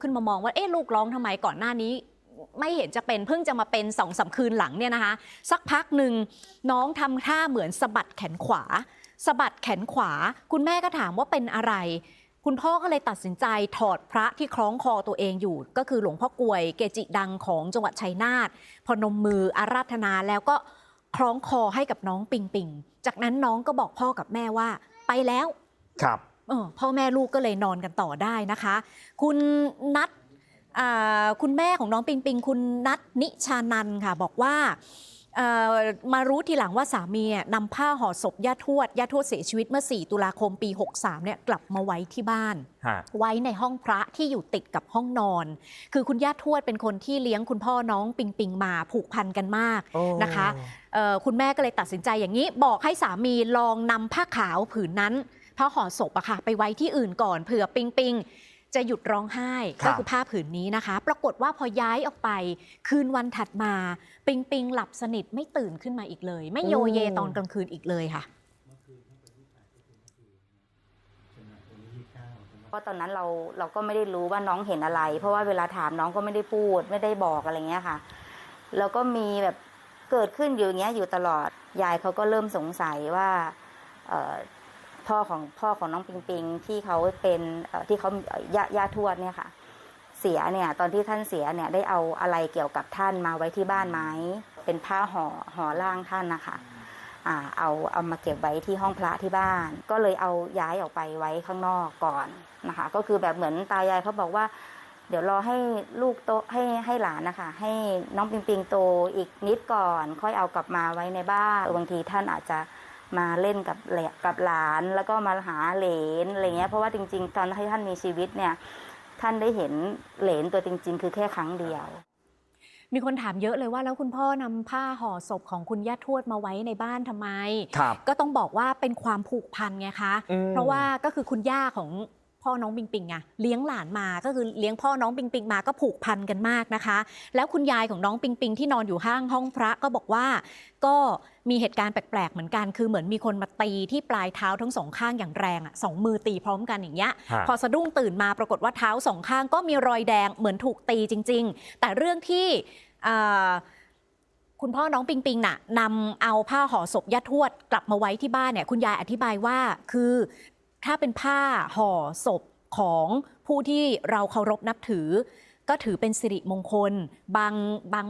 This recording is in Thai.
ขึ้นมามองว่าเอ๊ะลูกร้องทำไมก่อนหน้านี้ ไม่เห็นจะเป็นเพิ่งจะมาเป็นสองสามคืนหลังเนี่ยนะคะ สักพักหนึ่งน้องทำท่าเหมือนสะบัดแขนขวาสะบัดแขนขวา คุณแม่ก็ถามว่าเป็นอะไร คุณพ่อก็เลยตัดสินใจถอดพระที่คล้องคอตัวเองอยู่ ก็คือหลวงพ่อกวยเกจิดังของจังหวัดชัยนาทพนมมืออาราธนาแล้วก็คล้องคอให้กับน้องปิงปิงจากนั้นน้องก็บอกพ่อกับแม่ว่า ไปแล้วครับ พ่อแม่ลูกก็เลยนอนกันต่อได้นะคะ คุณนัทอ่าคุณแม่ของน้องปิงปิง คุณนัทนิชานันท์ค่ะ บอกว่าเอ่อมารู้ทีหลังว่าสามีอะนำผ้าห่อศพย่าทวดย่าทวดเสียชีวิตเมื่อ 4 ตุลาคมปี 63เนี่ยกลับมาไว้ที่บ้านฮะไว้ในห้องพระที่อยู่ติดกับห้องนอน คือคุณย่าทวดเป็นคนที่เลี้ยงคุณพ่อน้องปิงปิงมาผูกพันกันมากโอ้นะคะเอ่อคุณแม่ก็เลยตัดสินใจอย่างนี้ บอกให้สามีลองนำผ้าขาวผืนนั้น ผ้าห่อศพอะค่ะ ไปไว้ที่อื่นก่อนเผื่อปิงปิงจะหยุดร้องไห้ครัก็บคือผ้าผืนนี้นะคะ ปรากฏว่าพอย้ายออกไป คืนวันถัดมา ปิงปิงหลับสนิทไม่ตื่นขึ้นมาอีกเลย ไม่โยเยตอนกลางคืนอีกเลยค่ะเพราะตอนนั้นเราเราก็ไม่ได้รู้ว่าน้องเห็นอะไร เพราะว่าเวลาถามน้องก็ไม่ได้พูด ไม่ได้บอกอะไรเงี้ยค่ะ แล้วก็มีแบบเกิดขึ้นอยู่อย่างเงี้ยอยู่ตลอดยายเขาก็เริ่มสงสัยว่าเอ่อ พ่อของพ่อของน้องปิงปิงที่เขาเป็นที่เขาเอ่อย่าย่าทวดเนี่ยค่ะ เสียเนี่ยตอนที่ท่านเสียเนี่ยได้เอาอะไรเกี่ยวกับท่านมาไว้ที่บ้านไหมเป็นผ้าห่อห่อร่างท่านนะคะอ่าเอาเอามาเก็บไว้ที่ห้องพระที่บ้าน ก็เลยเอาย้ายออกไปไว้ข้างนอกก่อนนะคะ ก็คือแบบเหมือนตายายเขาบอกว่า เดี๋ยวรอให้ลูกโตให้ให้หลานนะคะ ให้น้องปิงปิงโตอีกนิดก่อน ค่อยเอากลับมาไว้ในบ้านบางทีท่านอาจจะ มาเล่นกับเหลกับหลานแล้วก็มาหาเหลนอะไรเงี้ยเพราะว่าจริง ๆ ตอนที่ท่านมีชีวิตเนี่ย ท่านได้เห็นเหลนตัวจริง ๆ คือแค่ครั้งเดียว มีคนถามเยอะเลยว่าแล้วคุณพ่อนำผ้าห่อศพของคุณย่าทวดมาไว้ในบ้านทำไมครับก็ต้องบอกว่าเป็นความผูกพันไงคะอืมเพราะว่าก็คือคุณย่าของ พ่อน้องปิงปิงไงเลี้ยงหลานมาก็คือเลี้ยงพ่อน้องปิงปิงมาก็ผูกพันกันมากนะคะ แล้วคุณยายของน้องปิงปิงที่นอนอยู่ห้างห้องพระก็บอกว่า ก็มีเหตุการณ์แปลกๆเหมือนกัน คือเหมือนมีคนมาตีที่ปลายเท้าทั้งสองข้างอย่างแรงอะสองมือตีพร้อมกันอย่างเงี้ยฮะพอสะดุ้งตื่นมาปรากฏว่าเท้าสองข้างก็มีรอยแดงเหมือนถูกตีจริง ๆ แต่เรื่องที่เอ่อคุณพ่อน้องปิงปิงน่ะนำเอาผ้าห่อศพย่าทวดกลับมาไว้ที่บ้านเนี่ยคุณยายอธิบายว่าคือ ถ้าเป็นผ้าห่อศพของผู้ที่เราเคารพนับถือ ก็ถือเป็นสิริมงคล บางบาง